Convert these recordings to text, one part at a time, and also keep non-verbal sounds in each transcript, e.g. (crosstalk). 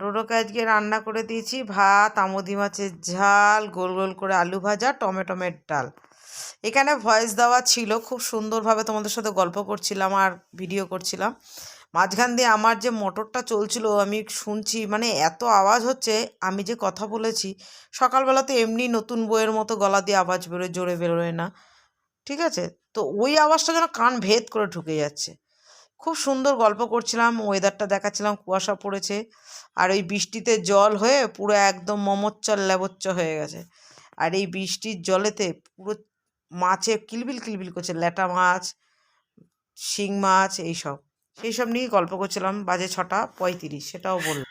ডোডোকে আজকে রান্না করে দিয়েছি। ভাত, আমুদি মাছের ঝাল, গোল গোল করে আলু ভাজা, টমেটোমের ডাল। এখানে ভয়েস দেওয়া ছিল, খুব সুন্দরভাবে তোমাদের সাথে গল্প করছিলাম আর ভিডিও করছিলাম। মাঝখান দিয়ে আমার যে মোটরটা চলছিল, আমি শুনছি মানে এত আওয়াজ হচ্ছে, আমি যে কথা বলেছি, সকালবেলা তো এমনি নতুন বইয়ের মতো গলা দিয়ে আওয়াজ বেরোয়, জোরে বেরোয় না। ঠিক আছে? তো ওই আওয়াজটা যেন কান ভেদ করে ঢুকে যাচ্ছে। খুব সুন্দর গল্প করছিলাম ওয়েদারটা দেখাচ্ছিলাম কুয়াশা পড়েছে আর ওই বৃষ্টিতে জল হয়ে পুরো একদম মমচ্চল লেবচ্চ হয়ে গেছে। আর এই বৃষ্টির জলেতে পুরো মাছে কিলবিল কিলবিল করছে ল্যাটা মাছ শিং মাছ এইসব। সেই সব নিয়েই গল্প করছিলাম বাজে ছটা পঁয়ত্রিশ সেটাও বললাম।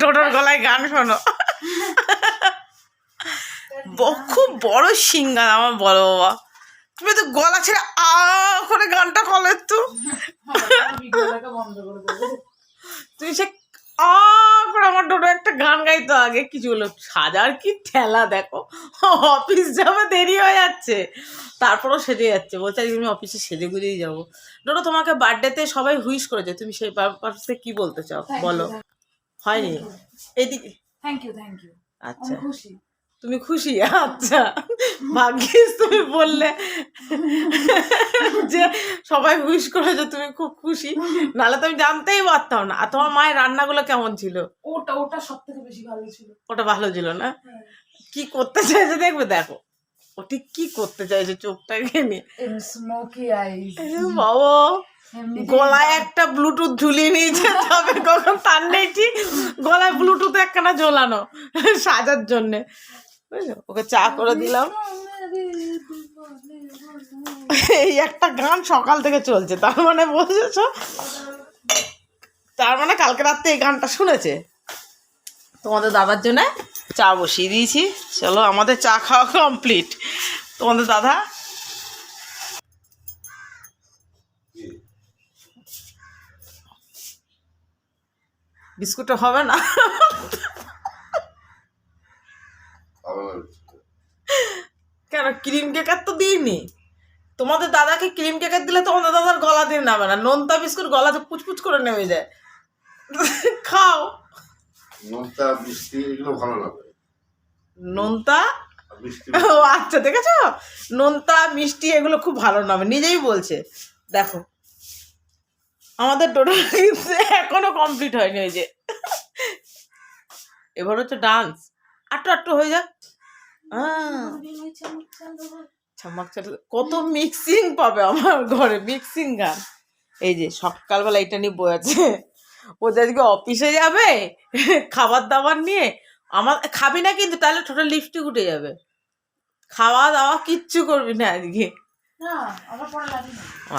ডোডোর গলায় গান শোনো। খুব বড় সিঙ্গার আমার বড় বাবা। তুমি তো গলা ছেড়ে আ করে গানটা কল তো। তুমি সে আ করে আমার ডোডো একটা গান গাইতো আগে কিছু হলো সাজার কি ঠেলা দেখো। অফিস যাবে দেরি হয়ে যাচ্ছে। তারপরও সেজে যাচ্ছে। বলছে আমি অফিসে সেজে গুজেই যাব। ডোডো তোমাকে বার্থডেতে সবাই হুইশ করেছে। তুমি সেই পারপাসে কি বলতে চাও? বলো। হয়নি? এদিকে? থ্যাংক ইউ থ্যাংক ইউ আচ্ছা। খুশি। তুমি খুশি? আচ্ছা। ভাগ্যিস তুমি বললে যে সবাই উইশ করেছ তুমি খুব খুশি। নাহলে তো আমি জানতেই পারতাম না। আর তোমার মায়ের রান্নাগুলো কেমন ছিল? ওটা ওটা সব থেকে বেশি ভালো ছিল। ওটা ভালো ছিল না? কি করতে চাইছে দেখবে? দেখো ও ঠিক কি করতে চাইছে চোখটাকে নিয়ে স্মোকি আইস বাবা গলায় একটা ব্লুটুথ ঝুলিয়ে নিয়েছে তবে কখন তার নেই গলায় ব্লুটুথ একখানা ঝোলানো সাজার জন্যে। ওকে চা করে দিলাম। এই একটা গান সকাল থেকে চলছে, তার মানে বুঝেছ? তার মানে কালকে রাত্রে এই গানটা শুনেছে। তোমাদের দাদার জন্য চা বসিয়ে দিয়েছি। চলো, আমাদের চা খাওয়া কমপ্লিট তোমাদের দাদা? বিস্কুটটা হবে না? কেন ক্রিম কেকার তো দিইনি? তোমাদের দাদাকে ক্রিম কেকার দিলে তোমাদের দাদার গলা দিয়ে নামে না। নোনতা বিস্কুট গলাতে পুচপুচ করে নেমে যায়। খাও। নোনতা মিষ্টি এগুলো ভালো লাগে। নোনতা? ও আচ্ছা দেখেছ? নোনতা মিষ্টি এগুলো খুব ভালো নামে। নিজেই বলছে। দেখো আমাদের টোটো কিন্তু এখনও কমপ্লিট হয়নি ওই যে। এবার হচ্ছে ডান্স আটটু আটটু হয়ে যাক। কত মিক্সিং পাবে আমার ঘরে মিক্সিং গান। এই যে, সকালবেলা এটা নিয়ে বই আছে। ও আজকে অফিসে যাবে খাবার দাবার নিয়ে, আমার খাবি না কিন্তু তাহলে ঠোঁটা লিপস্টিক উঠে যাবে। খাওয়া দাওয়া কিচ্ছু করবি না আজকে। লাগে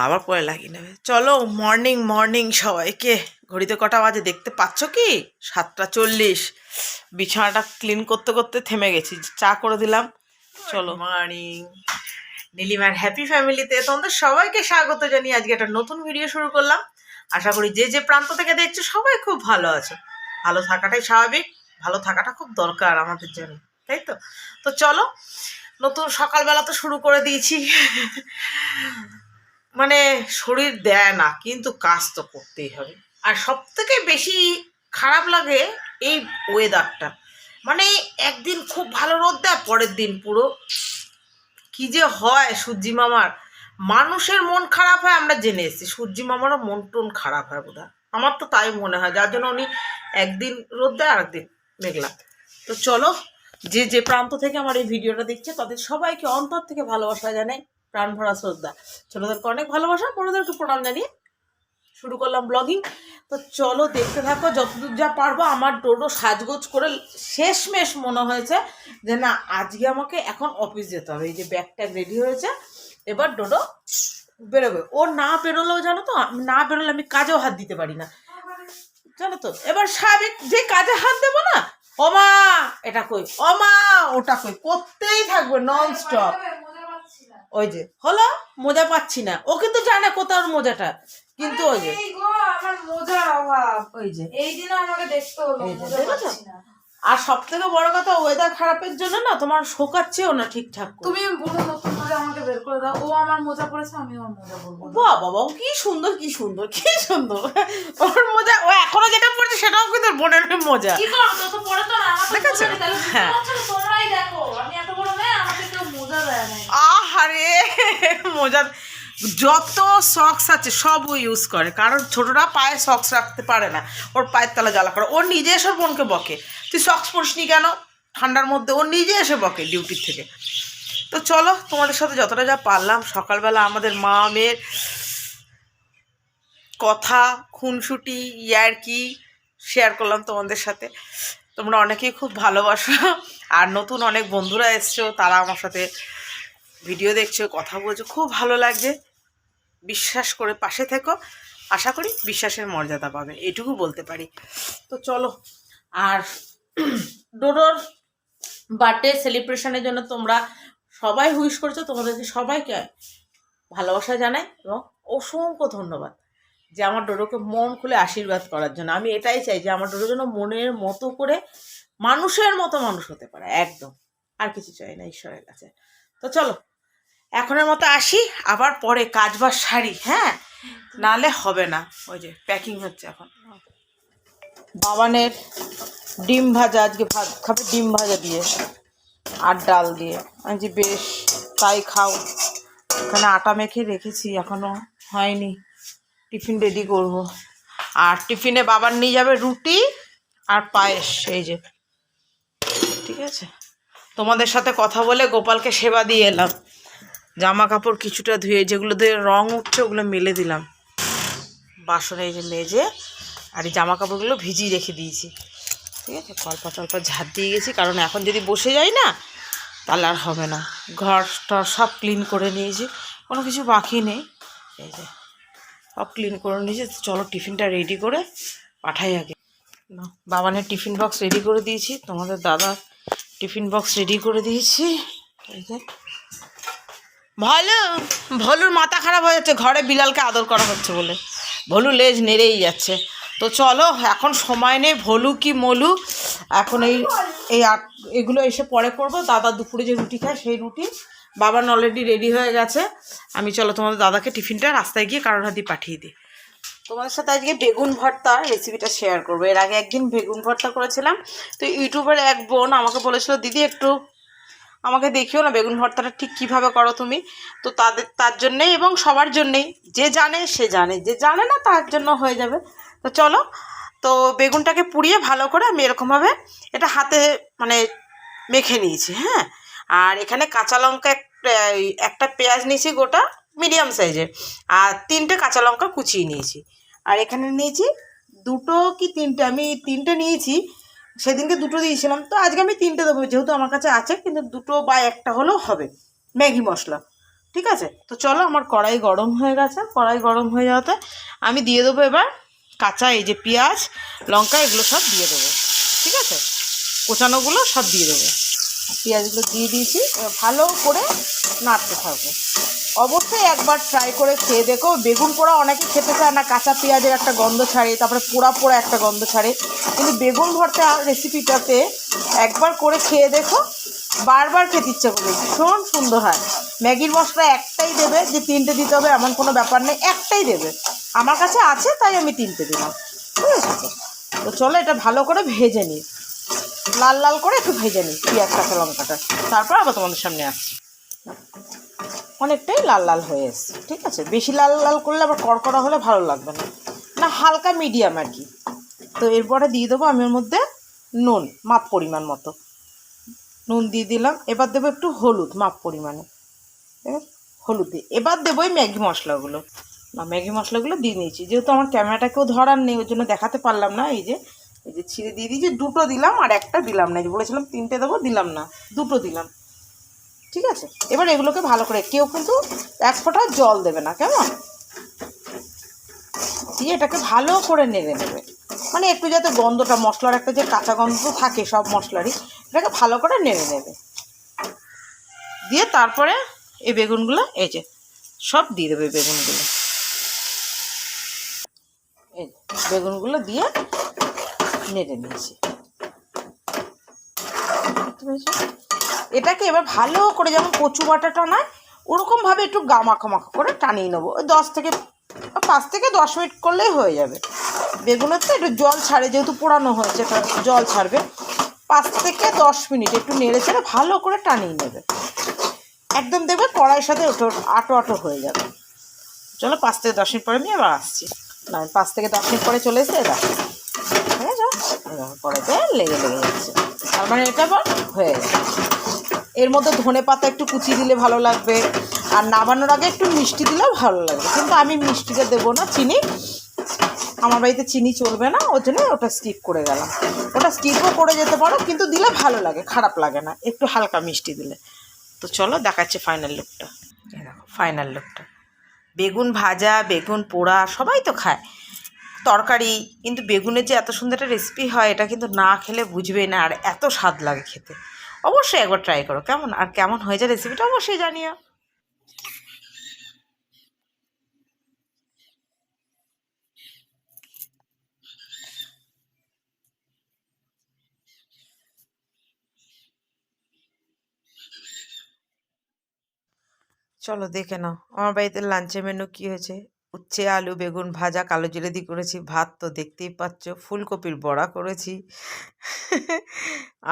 আবার পরে লাগিয়ে নেবে। চলো মর্নিং মর্নিং সবাইকে। ঘড়িতে কটা বাজে দেখতে পাচ্ছ কি? সাতটা চল্লিশ। বিছানাটা ক্লিন করতে করতে থেমে গেছি। চা করে দিলাম। চলো। মর্নিং নীলিমার হ্যাপি ফ্যামিলিতে তোমাদের সবাইকে স্বাগত জানিয়ে আজকে একটা নতুন ভিডিও শুরু করলাম। আশা করি যে যে প্রান্ত থেকে দেখছ সবাই খুব ভালো আছো। ভালো থাকাটাই স্বাভাবিক। ভালো থাকাটা খুব দরকার আমাদের জন্য। তাই তো? তো চলো নতুন সকালবেলা তো শুরু করে দিয়েছি। মানে শরীর দেয় না, কিন্তু কাজ তো করতেই হবে। আর সব থেকে বেশি খারাপ লাগে এই ওয়েদারটা মানে একদিন খুব ভালো রোদ দেয়, পরের দিন পুরো কি যে হয় সূর্যি মামার। মানুষের মন খারাপ হয়, আমরা জেনে এসেছি। সূর্যি মামারও মন টন খারাপ হয় বোধ আমার তো তাই মনে হয়, যার জন্য উনি একদিন রোদ দেয়, আরেকদিন মেঘলা। তো চলো যে যে প্রান্ত থেকে আমার এই ভিডিওটা দেখছে, তাদের সবাইকে অন্তর থেকে ভালোবাসা জানাই প্রাণ ভরা শ্রদ্ধা। ছোটদেরকে অনেক ভালোবাসা, বড়োদেরকে প্রণাম জানিয়ে শুরু করলাম ব্লগিং তো চলো দেখতে থাকো, যতদূর যা পারব, আমার ডোডো সাজগোজ করে শেষমেশ মনে হয়েছে যে, না, আজকে আমাকে এখন অফিস যেতে হবে। এই যে ব্যাগটা রেডি হয়েছে, এবার ডোডো বেরোবে। ও না বেরোলেও জানো তো না বেরোলে আমি কাজেও হাত দিতে পারি না। জানো তো, এবার স্বাভাবিক যে কাজে হাত দেবো না ওমা এটা কই? ওমা ওটা কই? করতেই থাকবে নন স্টপ ওই যে হলো? মোজা পাচ্ছি না। ও কিন্তু জানে কোথাও মোজাটা। কিন্তু ওই যে। আমার মোজার অভাব। ওই যে। এই দিনও আমাকে দেখতে হলো আর সব থেকে বড় কথা ওয়েদার খারাপের জন্য না তোমার শোকাচ্ছেও না ঠিকঠাক তুমি বলো আমাকে বের করে দাও। ও আমার মোজা আমি ওর মোজা পরবো না। বাহ বাবা ও কি সুন্দর কি সুন্দর কি সুন্দর। ওর মজা ও এখনও যেটা পড়ছে সেটাও কিন্তু বোনের মজা। কি তো পরে তো না দেখাচ্ছো? হ্যাঁ। পারছ না, তোমরাই দেখো। আমি এত বড় মেয়ে আমাকে কেউ মোজা দেয় না আহারে মজা। যত সক্স আছে সব ও ইউজ করে। কারণ ছোটরা পায়ে সক্স রাখতে পারে না। ওর পায়ের তলা জ্বালা করে। ওর নিজে এসে বোনকে বকে। তুই সক্স পরিসনি কেন? ঠান্ডার মধ্যে ওর নিজে এসে বকে ডিউটির থেকে। তো চলো, তোমাদের সাথে যতটা যা পারলাম, সকালবেলা আমাদের মা, মেয়ের কথা, খুনসুটি ইয়ারকি শেয়ার করলাম তোমাদের সাথে। তোমরা অনেকেই খুব ভালোবাসো, আর নতুন অনেক বন্ধুরা এসছো, তারা আমার সাথে ভিডিও দেখছ, কথা বলছো, খুব ভালো লাগছে। বিশ্বাস করে পাশে থেকো। আশা করি বিশ্বাসের মর্যাদা পাবে, এটুকু বলতে পারি। তো চলো, আর (clears throat) ডোডোর বার্থডে সেলিব্রেশনের জন্য তোমরা সবাই হুইশ করছ, তোমাদেরকে সবাইকে ভালোবাসা জানাই এবং অসংখ্য ধন্যবাদ যে আমার ডোডোকে মন খুলে আশীর্বাদ করার জন্য। আমি এটাই চাই যে আমার ডোডো যেন মনের মতো করে মানুষের মতো মানুষ হতে পারে, একদম। আর কিছু চাই না ঈশ্বরের কাছে। তো চলো, এখনের মতো আসি, আবার পরে কাজ বা শাড়ি হ্যাঁ? নালে হবে না, ওই যে প্যাকিং হচ্ছে এখন। বাবানের ডিম ভাজা, আজকে ভাত খাবে ডিম ভাজা দিয়ে। আর ডাল দিয়ে। আমি যে বেশ, তাই খাও। এখানে আটা মেখে রেখেছি, এখনও হয়নি। টিফিন রেডি করব। আর টিফিনে বাবার নিয়ে যাবে রুটি আর পায়েস, এই যে। ঠিক আছে? তোমাদের সাথে কথা বলে গোপালকে সেবা দিয়ে এলাম। জামা কাপড় কিছুটা ধুয়ে, যেগুলো ধুয়ে রং উঠছে, ওগুলো মেলে দিলাম। বাসনে এই যে মেজে, আর এই জামা কাপড়গুলো ভিজিয়ে রেখে দিয়েছি। ঠিক আছে? কল্পা টল্পা ঝাড় দিয়ে গেছি, কারণ এখন যদি বসে যাই না, তাহলে আর হবে না। ঘর টর সব ক্লিন করে নিয়েছি, কোনো কিছু বাকি নেই। এই যে, সব ক্লিন করে নিয়েছি চলো টিফিনটা রেডি করে পাঠাই আগে। বাবানের টিফিন বক্স রেডি করে দিয়েছি, তোমাদের দাদা টিফিন বক্স রেডি করে দিয়েছি। এই যে ভালো ভলুর মাথা খারাপ হয়ে যাচ্ছে, ঘরে বিড়ালকে আদর করা হচ্ছে বলে। ভলু লেজ নেড়েই যাচ্ছে। তো চলো, এখন সময় নেই, ভলু কি মলু? এখন এই এই এগুলো এসে পরে করব। দাদা দুপুরে যে রুটি খায় সেই রুটি। বাবার অলরেডি রেডি হয়ে গেছে। আমি চলো তোমাদের দাদাকে টিফিনটা রাস্তায় গিয়ে কারোর হাতে পাঠিয়ে দিই। তোমাদের সাথে আজকে বেগুন ভর্তা রেসিপিটা শেয়ার করব। এর আগে একদিন বেগুন ভর্তা করেছিলাম। তো ইউটিউবের এক বোন আমাকে বলেছিল, দিদি, একটু আমাকে দেখিও না বেগুন ভর্তাটা ঠিক কীভাবে করো তুমি? তো তাদের, তার জন্যেই এবং সবার জন্যেই। যে জানে, সে জানে। যে জানে না, তার জন্য হয়ে যাবে। তো চলো, তো বেগুনটাকে পুড়িয়ে ভালো করে আমি এরকমভাবে এটা হাতে মানে মেখে নিয়েছি হ্যাঁ? আর এখানে কাঁচা লঙ্কা একটা পেঁয়াজ নিয়েছি গোটা মিডিয়াম সাইজের আর তিনটে কাঁচা লঙ্কা কুচিয়ে নিয়েছি। আর এখানে নিয়েছি দুটো কি তিনটে? আমি তিনটে নিয়েছি, সেদিনকে দুটো দিয়েছিলাম, তো আজকে আমি তিনটে দেবো, যেহেতু আমার কাছে আছে, কিন্তু দুটো বা একটা হলেও হবে, ম্যাগি মশলা, ঠিক আছে? তো চলো, আমার কড়াই গরম হয়ে গেছে, কড়াই গরম হয়ে যাওয়াতে আমি দিয়ে দেবো এবার কাঁচা এই যে পেঁয়াজ, লঙ্কা, এগুলো সব দিয়ে দেবো। ঠিক আছে? কোচানোগুলো সব দিয়ে দেবো। পেঁয়াজগুলো দিয়ে দিয়েছি। ভালো করে নাড়তে থাকব। অবশ্যই একবার ট্রাই করে খেয়ে দেখো। বেগুন পোড়া অনেকে খেতে চায় না, কাঁচা পেঁয়াজের একটা গন্ধ ছাড়ে, তারপরে পোড়া পোড়া একটা গন্ধ ছাড়ে। কিন্তু বেগুন ভর্তা রেসিপিটাতে একবার করে খেয়ে দেখো। বারবার খেতে ইচ্ছে করবে। ভীষণ সুন্দর হয়। ম্যাগির মশলা একটাই দেবে, যে তিনটে দিতে হবে এমন কোনো ব্যাপার নেই, একটাই দেবে। আমার কাছে আছে, তাই আমি তিনটে দিলাম। আছে? তো? চলো এটা ভালো করে ভেজে নিই। লাল লাল করে একটু ভেজে নিই পেঁয়াজ কাঁচা লঙ্কাটা। তারপর আবার তোমাদের সামনে আসছি। অনেকটাই লাল লাল হয়ে এসছে, ঠিক আছে? বেশি লাল লাল করলে আবার কড়কড়া হলে ভালো লাগবে না। না, হালকা মিডিয়াম আর কি। তো এরপরে দিয়ে দেবো আমি ওর মধ্যে নুন, মাপ পরিমাণ মতো। নুন দিয়ে দিলাম। এবার দেবো একটু হলুদ, মাপ পরিমাণে? হলুদ দিয়ে। এবার দেবো এই ম্যাগি মশলাগুলো। ম্যাগি মশলাগুলো দিয়ে নিয়েছি। যেহেতু আমার ক্যামেরাটাকেও ধরার নেই, ওই জন্য দেখাতে পারলাম না। এই যে এই যে ছিঁড়ে দিয়ে দিয়েছি, দুটো দিলাম আর একটা দিলাম না। যে বলেছিলাম তিনটে দেবো, দিলাম না, দুটো দিলাম। ঠিক আছে? এবার এগুলোকে ভালো করে, কেউ কিন্তু এক ফোঁটা জল দেবে না, কেমন? দিয়ে এটাকে ভালো করে নেড়ে নেবে। মানে একটু যাতে গন্ধটা, মশলার একটা যে কাঁচা গন্ধ থাকে সব মশলারই, এটাকে ভালো করে নেড়ে নেবে। দিয়ে তারপরে এই বেগুনগুলো, এই যে, সব দিয়ে দেবে বেগুনগুলো এই যে, বেগুনগুলো দিয়ে নেড়ে নিয়েছি। এটাকে এবার ভালো করে যেমন কচু বাটা টানায় ওরকমভাবে একটু গা মাখা করে টানিয়ে নেব। ওই দশ থেকে পাঁচ থেকে দশ মিনিট করলেই হয়ে যাবে। বেগুনের তো একটু জল ছাড়ে, যেহেতু পোড়ানো হয়েছে জল ছাড়বে। পাঁচ থেকে দশ মিনিট একটু নেড়ে চেড়ে ভালো করে টানিয়ে নেবে। একদম দেখবে কড়াইয়ের সাথে ওটো আটো আটো হয়ে যাবে। চলো পাঁচ থেকে দশ মিনিট পরে আমি আবার আসছি। না, পাঁচ থেকে দশ মিনিট পরে চলে এসে দেখো হয়ে যাও কড়াইতে লেগে লেগে যাচ্ছে। তার মানে এটা আবার হয়ে গেছে। এর মধ্যে ধনে পাতা একটু কুচি দিলে ভালো লাগবে, আর নামানোর আগে একটু মিষ্টি দিলেও ভালো লাগবে। কিন্তু আমি মিষ্টিটা দেবো না, চিনি। আমার বাড়িতে চিনি চলবে না, ওর জন্য ওটা স্কিপ করে গেলাম। ওটা স্কিপও করে যেতে পারো, কিন্তু দিলে ভালো লাগে, খারাপ লাগে না। একটু হালকা মিষ্টি দিলে। তো চলো, দেখাচ্ছে ফাইনাল লুকটা ফাইনাল লুকটা বেগুন ভাজা, বেগুন পোড়া সবাই তো খায়। তরকারি, কিন্তু বেগুনের যে এত সুন্দর একটা রেসিপি হয়, এটা কিন্তু না খেলে বুঝবে না, আর এত স্বাদ লাগে খেতে। অবশ্যই একবার ট্রাই করো, কেমন? আর কেমন হয়েছে রেসিপিটা অবশ্যই জানিও। চলো দেখে নাও। আমার বাড়িতে লাঞ্চে মেনু কি হয়েছে? উচ্ছে, আলু, বেগুন ভাজা, কালো জিরে দিয়ে করেছি, ভাত তো দেখতেই পাচ্ছ, ফুলকপির বড়া করেছি।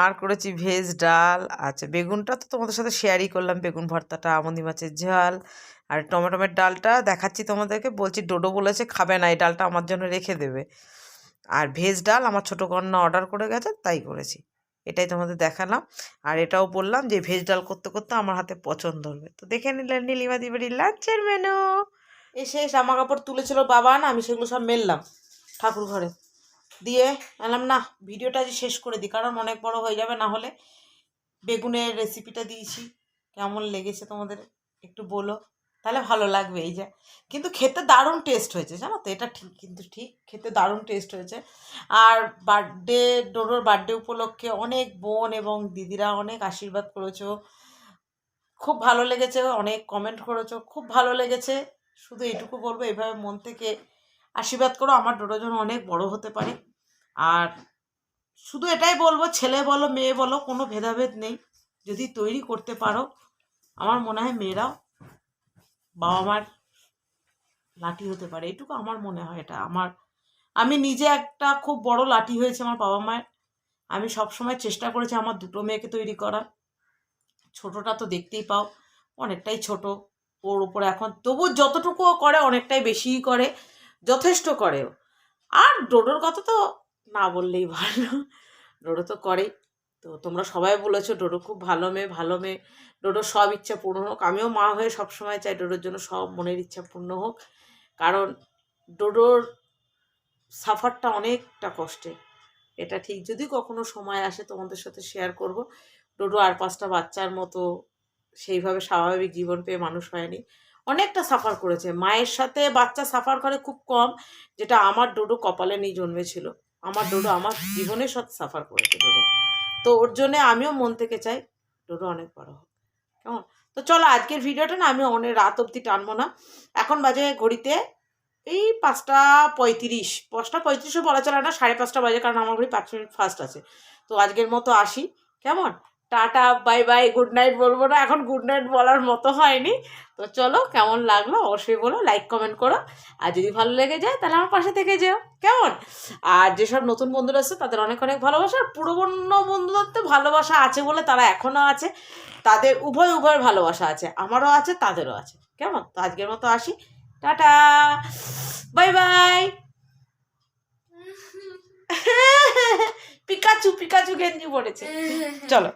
আর করেছি ভেজ ডাল। আচ্ছা বেগুনটা তো তোমাদের সাথে শেয়ারই করলাম, বেগুন ভর্তাটা, আমন্দি মাছের ঝাল। আর টমেটোমের ডালটা দেখাচ্ছি তোমাদেরকে, বলছি ডোডো বলেছে, খাবে না, এই ডালটা আমার জন্য রেখে দেবে। আর ভেজ ডাল আমার ছোটো কন্যা অর্ডার করে গেছে, তাই করেছি। এটাই তোমাদের দেখালাম। আর এটাও বললাম যে ভেজ ডাল করতে করতে আমার হাতে পছন্দ হবে তো দেখে নিলেন নীলিমা দিবাড়ির লাঞ্চের মেনু এসে জামা কাপড় তুলেছিল বাবা না, আমি সেগুলো সব মেললাম ঠাকুর ঘরে। দিয়ে বললাম, না, ভিডিওটা আজ শেষ করে দিই কারণ অনেক বড় হয়ে যাবে, না হলে বেগুনের রেসিপিটা দিয়েছি। কেমন লেগেছে তোমাদের একটু বলো। তাহলে ভালো লাগবে এই যে। কিন্তু খেতে দারুণ টেস্ট হয়েছে, জানো তো? এটা ঠিক, কিন্তু ঠিক খেতে দারুণ টেস্ট হয়েছে। আর বার্থডে ডোডোর বার্থডে উপলক্ষে অনেক বোন এবং দিদিরা অনেক আশীর্বাদ করেছ। খুব ভালো লেগেছে, অনেক কমেন্ট করেছ। খুব ভালো লেগেছে। শুধু এটুকু বলব, এভাবে মন থেকে আশীর্বাদ করো। আমার ডোডো যেন অনেক বড় হতে পারে। আর শুধু এটাই বলব, ছেলে বলো, মেয়ে বলো, কোনো ভেদাভেদ নেই। যদি তৈরি করতে পারো, আমার মনে হয় মেয়েরাও বাবা মার লাঠি হতে পারে, এটুকু আমার মনে হয় এটা। আমার, আমি নিজে একটা খুব বড় লাঠি হয়েছে আমার বাবা মায়ের আমি সবসময় চেষ্টা করেছি আমার দুটো মেয়েকে তৈরি করার। ছোটটা তো দেখতেই পাও, অনেকটাই ছোট। ওর উপরে এখন, তবু যতটুকু করে, অনেকটাই বেশিই করে, যথেষ্ট করেও। আর ডোডোর কথা তো না বললেই ভালো। ডোডো তো করেই। তো তোমরা সবাই বলেছ ডোডো খুব ভালো মেয়ে ভালো মেয়ে। ডোডোর সব ইচ্ছা পূর্ণ হোক। আমিও মা হয়ে সবসময় চাই ডোডোর জন্য সব মনের ইচ্ছা পূর্ণ হোক। কারণ ডোডোর সাফারটা অনেকটা কষ্টে। এটা ঠিক। যদি কখনো সময় আসে তোমাদের সাথে শেয়ার করব। ডোডো আর পাঁচটা বাচ্চার মতো সেইভাবে স্বাভাবিক জীবন পেয়ে মানুষ হয়নি। অনেকটা সাফার করেছে। মায়ের সাথে বাচ্চা সাফার করে খুব কম, যেটা আমার ডোডো কপালে নিয়ে জন্মেছিল। আমার ডোডো আমার জীবনের সাথে সাফার করেছে ডোডো। তো ওর জন্যে আমিও মন থেকে চাই ডোডো অনেক বড় হোক। কেমন? তো চলো আজকের ভিডিওটা না আমি অনেক রাত অবধি টানবো না। এখন বাজে ঘড়িতে এই পাঁচটা পঁয়ত্রিশ। পাঁচটা পঁয়ত্রিশও বলা চলে না, সাড়ে পাঁচটা বাজে কারণ আমার ঘড়ি পাঁচ মিনিট ফার্স্ট আছে। তো আজকের মতো আসি। কেমন? Tata bye bye good night বলব না এখন গুড নাইট বলার মতো হয়নি। তো চলো কেমন লাগল অবশ্যই বলো লাইক কমেন্ট করো। আর যদি ভালো লেগে যায় তাহলে আমার পাশে থেকে যেও কেমন? আর যেসব নতুন বন্ধুরা আছে তাদের অনেক অনেক ভালোবাসা আর পুরোনো বন্ধুদের তো ভালোবাসা আছে বলে তারা এখনও আছে তাদের উভয় উভয়ের ভালোবাসা আছে আমারও আছে তাদেরও আছে। কেমন? তো আজকের মতো আসি। Tata! Bye bye! (laughs) (laughs) Pikachu Pikachu গেঞ্জি পড়েছে চলো।